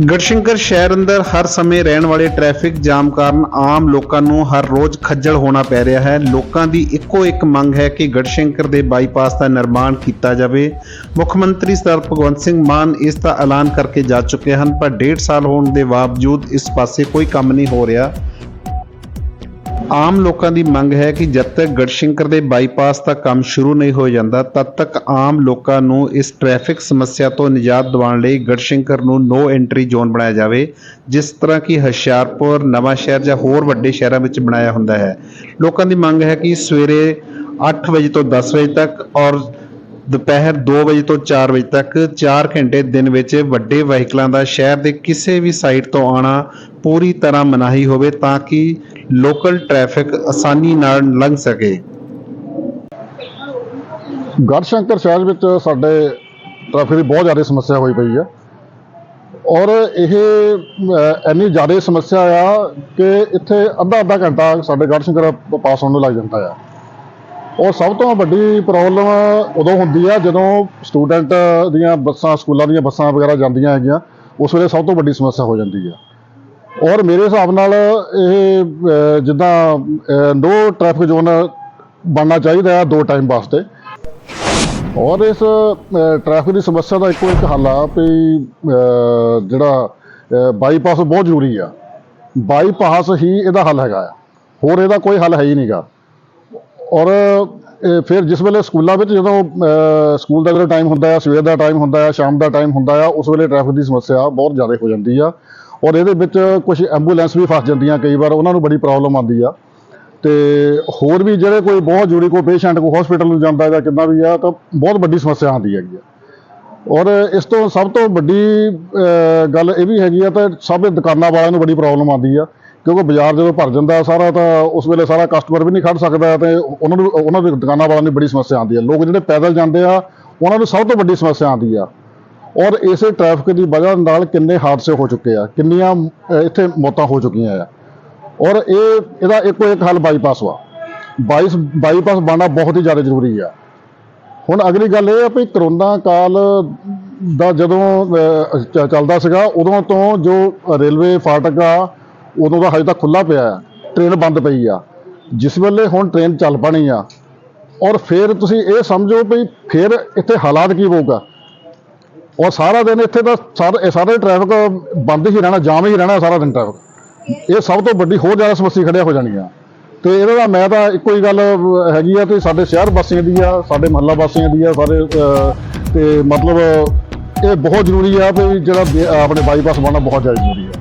ਗੜਸ਼ੰਕਰ ਸ਼ਹਿਰ ਅੰਦਰ ਹਰ ਸਮੇਂ ਰਹਿਣ ਵਾਲੇ ਟ੍ਰੈਫਿਕ ਜਾਮ ਕਾਰਨ ਆਮ ਲੋਕਾਂ ਨੂੰ ਹਰ ਰੋਜ਼ ਖੱਜਲ ਹੋਣਾ ਪੈ ਰਿਹਾ ਹੈ। ਲੋਕਾਂ ਦੀ ਇੱਕੋ ਇੱਕ ਮੰਗ ਹੈ ਕਿ ਗੜਸ਼ੰਕਰ ਦੇ ਬਾਈਪਾਸ ਦਾ ਨਿਰਮਾਣ ਕੀਤਾ ਜਾਵੇ। ਮੁੱਖ ਮੰਤਰੀ ਸਰ ਭਗਵੰਤ ਸਿੰਘ ਮਾਨ ਇਸ ਦਾ ਐਲਾਨ ਕਰਕੇ ਜਾ ਚੁੱਕੇ ਹਨ, ਪਰ ਡੇਢ ਸਾਲ ਹੋਣ ਦੇ ਬਾਵਜੂਦ ਇਸ ਪਾਸੇ ਕੋਈ ਕੰਮ ਨਹੀਂ ਹੋ ਰਿਹਾ। ਆਮ ਲੋਕਾਂ ਦੀ ਮੰਗ ਹੈ ਕਿ ਜਦ ਤੱਕ ਗੜਸ਼ੰਕਰ ਦੇ ਬਾਈਪਾਸ ਦਾ ਕੰਮ ਸ਼ੁਰੂ ਨਹੀਂ ਹੋ ਜਾਂਦਾ, ਤਦ ਤੱਕ ਆਮ ਲੋਕਾਂ ਨੂੰ ਇਸ ਟ੍ਰੈਫਿਕ ਸਮੱਸਿਆ ਤੋਂ ਨਿਜਾਤ ਦਿਵਾਉਣ ਲਈ ਗੜਸ਼ੰਕਰ ਨੂੰ ਨੋ ਐਂਟਰੀ ਜ਼ੋਨ ਬਣਾਇਆ ਜਾਵੇ, ਜਿਸ ਤਰ੍ਹਾਂ ਕਿ ਹੁਸ਼ਿਆਰਪੁਰ, ਨਵਾਂ ਸ਼ਹਿਰ ਜਾਂ ਹੋਰ ਵੱਡੇ ਸ਼ਹਿਰਾਂ ਵਿੱਚ ਬਣਾਇਆ ਹੁੰਦਾ ਹੈ। ਲੋਕਾਂ ਦੀ ਮੰਗ ਹੈ ਕਿ ਸਵੇਰੇ 8 ਵਜੇ ਤੋਂ 10 ਵਜੇ ਤੱਕ ਔਰ ਦੁਪਹਿਰ 2 ਵਜੇ ਤੋਂ 4 ਵਜੇ ਤੱਕ 4 ਘੰਟੇ ਦਿਨ ਵਿੱਚ ਵੱਡੇ ਵਹੀਕਲਾਂ ਦਾ ਸ਼ਹਿਰ ਦੇ ਕਿਸੇ ਵੀ ਸਾਈਡ ਤੋਂ ਆਉਣਾ ਪੂਰੀ ਤਰ੍ਹਾਂ ਮਨਾਹੀ ਹੋਵੇ ਤਾਂ ਕਿ ਲੋਕਲ ਟ੍ਰੈਫਿਕ ਆਸਾਨੀ ਨਾਲ ਲੰਘ ਸਕੇ। ਗੜਸ਼ੰਕਰ ਸ਼ਹਿਰ ਵਿੱਚ ਸਾਡੇ ਟ੍ਰੈਫਿਕ ਦੀ ਬਹੁਤ ਜ਼ਿਆਦਾ ਸਮੱਸਿਆ ਹੋਈ ਪਈ ਹੈ। ਔਰ ਇਹ ਇੰਨੀ ਜ਼ਿਆਦਾ ਸਮੱਸਿਆ ਆ ਕਿ ਇੱਥੇ ਅੱਧਾ ਅੱਧਾ ਘੰਟਾ ਸਾਡੇ ਗੜਸ਼ੰਕਰ ਪ- ਪਾਸ ਹੋਣ ਨੂੰ ਲੱਗ ਜਾਂਦਾ ਆ। ਔਰ ਸਭ ਤੋਂ ਵੱਡੀ ਪ੍ਰੋਬਲਮ ਉਦੋਂ ਹੁੰਦੀ ਆ ਜਦੋਂ ਸਟੂਡੈਂਟ ਦੀਆਂ ਬੱਸਾਂ, ਸਕੂਲਾਂ ਦੀਆਂ ਬੱਸਾਂ ਵਗੈਰਾ ਜਾਂਦੀਆਂ ਹੈਗੀਆਂ, ਉਸ ਵੇਲੇ ਸਭ ਤੋਂ ਵੱਡੀ ਸਮੱਸਿਆ ਹੋ ਜਾਂਦੀ ਆ। ਔਰ ਮੇਰੇ ਹਿਸਾਬ ਨਾਲ ਇਹ ਜਿੱਦਾਂ ਨੋ ਟ੍ਰੈਫਿਕ ਜ਼ੋਨ ਬਣਨਾ ਚਾਹੀਦਾ ਆ ਦੋ ਟਾਈਮ ਵਾਸਤੇ। ਔਰ ਇਸ ਟ੍ਰੈਫਿਕ ਦੀ ਸਮੱਸਿਆ ਦਾ ਇੱਕੋ ਇੱਕ ਹੱਲ ਆ ਵੀ ਜਿਹੜਾ ਬਾਈਪਾਸ ਬਹੁਤ ਜ਼ਰੂਰੀ ਆ। ਬਾਈਪਾਸ ਹੀ ਇਹਦਾ ਹੱਲ ਹੈਗਾ ਆ। ਹੋਰ ਇਹਦਾ ਕੋਈ ਹੱਲ ਹੈ ਹੀ ਨਹੀਂਗਾ ਔਰ ਫਿਰ ਜਿਸ ਵੇਲੇ ਸਕੂਲਾਂ ਵਿੱਚ ਜਦੋਂ ਸਕੂਲ ਦਾ ਜਿਹੜਾ ਟਾਈਮ ਹੁੰਦਾ ਆ, ਸਵੇਰ ਦਾ ਟਾਈਮ ਹੁੰਦਾ ਆ, ਸ਼ਾਮ ਦਾ ਟਾਈਮ ਹੁੰਦਾ ਆ, ਉਸ ਵੇਲੇ ਟ੍ਰੈਫਿਕ ਦੀ ਸਮੱਸਿਆ ਬਹੁਤ ਜ਼ਿਆਦਾ ਹੋ ਜਾਂਦੀ ਆ। ਔਰ ਇਹਦੇ ਵਿੱਚ ਕੁਝ ਐਂਬੂਲੈਂਸ ਵੀ ਫਸ ਜਾਂਦੀਆਂ ਕਈ ਵਾਰ, ਉਹਨਾਂ ਨੂੰ ਬੜੀ ਪ੍ਰੋਬਲਮ ਆਉਂਦੀ ਆ। ਤੇ ਹੋਰ ਵੀ ਜਿਹੜੇ ਕੋਈ ਬਹੁਤ ਜ਼ਰੂਰੀ ਕੋਈ ਪੇਸ਼ੈਂਟ ਕੋਈ ਹਸਪੀਟਲ ਨੂੰ ਜਾਂਦਾ ਜਾਂ ਕਿੱਦਾਂ ਵੀ ਆ, ਤਾਂ ਬਹੁਤ ਵੱਡੀ ਸਮੱਸਿਆ ਆਉਂਦੀ ਹੈਗੀ ਆ। ਔਰ ਇਸ ਤੋਂ ਸਭ ਤੋਂ ਵੱਡੀ ਗੱਲ ਇਹ ਵੀ ਹੈਗੀ ਆ, ਤਾਂ ਸਭ ਦੁਕਾਨਾਂ ਵਾਲਿਆਂ ਨੂੰ ਬੜੀ ਪ੍ਰੋਬਲਮ ਆਉਂਦੀ ਆ। ਕਿਉਂਕਿ ਬਾਜ਼ਾਰ ਜਦੋਂ ਭਰ ਜਾਂਦਾ ਸਾਰਾ ਤਾਂ ਉਸ ਵੇਲੇ ਸਾਰਾ ਕਸਟਮਰ ਵੀ ਨਹੀਂ ਖੜ ਸਕਦਾ ਤੇ ਉਹਨਾਂ ਨੂੰ, ਉਹਨਾਂ ਦੇ ਦੁਕਾਨਾਂ ਵਾਲਿਆਂ ਦੀ ਬੜੀ ਸਮੱਸਿਆ ਆਉਂਦੀ ਹੈ। ਲੋਕ ਜਿਹੜੇ ਪੈਦਲ ਜਾਂਦੇ ਆ, ਉਹਨਾਂ ਨੂੰ ਸਭ ਤੋਂ ਵੱਡੀ ਸਮੱਸਿਆ ਆਉਂਦੀ ਆ। ਔਰ ਇਸੇ ਟ੍ਰੈਫਿਕ ਦੀ ਵਜ੍ਹਾ ਨਾਲ ਕਿੰਨੇ ਹਾਦਸੇ ਹੋ ਚੁੱਕੇ ਆ, ਕਿੰਨੀਆਂ ਇੱਥੇ ਮੌਤਾਂ ਹੋ ਚੁੱਕੀਆਂ ਆ। ਔਰ ਇਹ, ਇਹਦਾ ਇੱਕੋ ਇੱਕ ਹੱਲ ਬਾਈਪਾਸ ਵਾ। ਬਾਈਸ ਬਾਈਪਾਸ ਬਣਨਾ ਬਹੁਤ ਹੀ ਜ਼ਿਆਦਾ ਜ਼ਰੂਰੀ ਆ। ਹੁਣ ਅਗਲੀ ਗੱਲ ਇਹ ਆ ਵੀ ਕਰੋਨਾ ਕਾਲ ਦਾ ਜਦੋਂ ਚੱਲਦਾ ਸੀਗਾ, ਉਦੋਂ ਤੋਂ ਜੋ ਰੇਲਵੇ ਫਾਟਕ ਆ ਉਦੋਂ ਦਾ ਹਜੇ ਤੱਕ ਖੁੱਲਾ ਪਿਆ ਆ ਟ੍ਰੇਨ ਬੰਦ ਪਈ ਆ। ਜਿਸ ਵੇਲੇ ਹੁਣ ਟ੍ਰੇਨ ਚੱਲ ਪਣੀ ਆ ਔਰ ਫਿਰ ਤੁਸੀਂ ਇਹ ਸਮਝੋ ਵੀ ਫਿਰ ਇੱਥੇ ਹਾਲਾਤ ਕੀ ਹੋਊਗਾ। ਔਰ ਸਾਰਾ ਦਿਨ ਇੱਥੇ ਤਾਂ ਸਾਰੇ ਸਾਰੇ ਟ੍ਰੈਫਿਕ ਬੰਦ ਹੀ ਰਹਿਣਾ ਜਾਮ ਹੀ ਰਹਿਣਾ ਸਾਰਾ ਦਿਨ ਟ੍ਰੈਫਿਕ ਇਹ ਸਭ ਤੋਂ ਵੱਡੀ ਹੋਰ ਜ਼ਿਆਦਾ ਸਮੱਸਿਆ ਖੜੀਆਂ ਹੋ ਜਾਣੀ ਆ ਤੇ ਇਹਦਾ ਦਾ ਮੈਂ ਤਾਂ ਇੱਕੋ ਹੀ ਗੱਲ ਹੈਗੀ ਆ ਕਿ ਸਾਡੇ ਸ਼ਹਿਰ ਵਾਸੀਆਂ ਦੀ ਆ ਸਾਡੇ ਮਹੱਲਾ ਵਾਸੀਆਂ ਦੀ ਆ ਸਾਰੇ ਅਹ, ਤੇ ਮਤਲਬ ਇਹ ਬਹੁਤ ਜ਼ਰੂਰੀ ਆ ਵੀ ਜਿਹੜਾ ਆਪਣੇ ਬਾਈਪਾਸ ਬਣਨਾ ਬਹੁਤ ਜ਼ਿਆਦਾ ਜ਼ਰੂਰੀ ਆ।